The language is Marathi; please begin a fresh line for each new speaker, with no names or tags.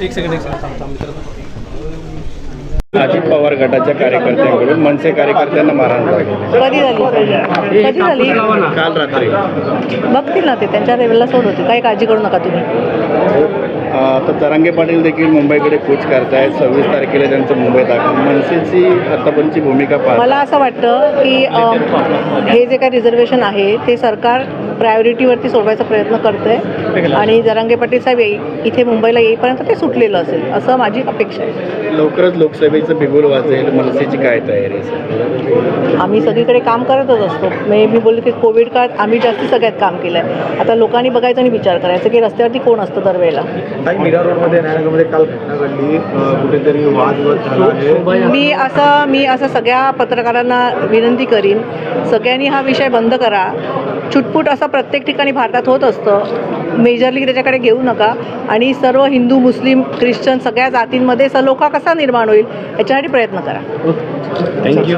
एक सेकंड एक सेकंड थांब मित्रांनो.
अजित पवार गटाच्या कार्यकर्त्यांकडून मनसे कार्यकर्त्यांना मारहाण झाली.
कधी झाली? कधी झाली?
काल रात्री
बघतील ना ते त्यांच्या लेवलला सोड होते काही काळजी करू नका तुम्ही.
तर तरंगे पाटील देखील मुंबईकडे कूच करतायत. सव्वीस तारखेला त्यांचं मुंबई आगमन मनसेची आतापर्यंतची भूमिका पाहत.
मला असं वाटतं की हे जे काही रिझर्वेशन आहे ते सरकार प्रायोरिटीवरती सोडवायचा प्रयत्न करतंय. आणि जरांगे पाटील साहेब येई- इथे मुंबईला येईपर्यंत ते सुटलेलं असेल असं माझी अपेक्षा आहे.
लवकरच लोकसभेचं बिगुल वाजेल मनसेची काय तयारी आहे
आम्ही सगळीकडे काम करतच असतो. मी मी बोलले की कोविड काळात आम्ही जास्ती सगळ्यात काम केलं आहे आता लोकांनी बघायचं आणि विचार करायचा की रस्त्यावरती कोण असतं दरवेळेला.
काही मीरा रोडमध्ये न्यायालयामध्ये काल घटना घडली. अ, कुठेतरी वादविवाद झाला आहे.
मी असं मी असं सगळ्या पत्रकारांना विनंती करीन. सगळ्यांनी हा विषय बंद करा. छुटपूट असं प्रत्येक ठिकाणी भारतात होत असतं. मेजरली त्याच्याकडे घेऊ नका. आणि सर्व हिंदू मुस्लिम ख्रिश्चन सगळ्या जातींमध्ये सलोखा कसा निर्माण होईल याच्यासाठी प्रयत्न करा.
थँक्यू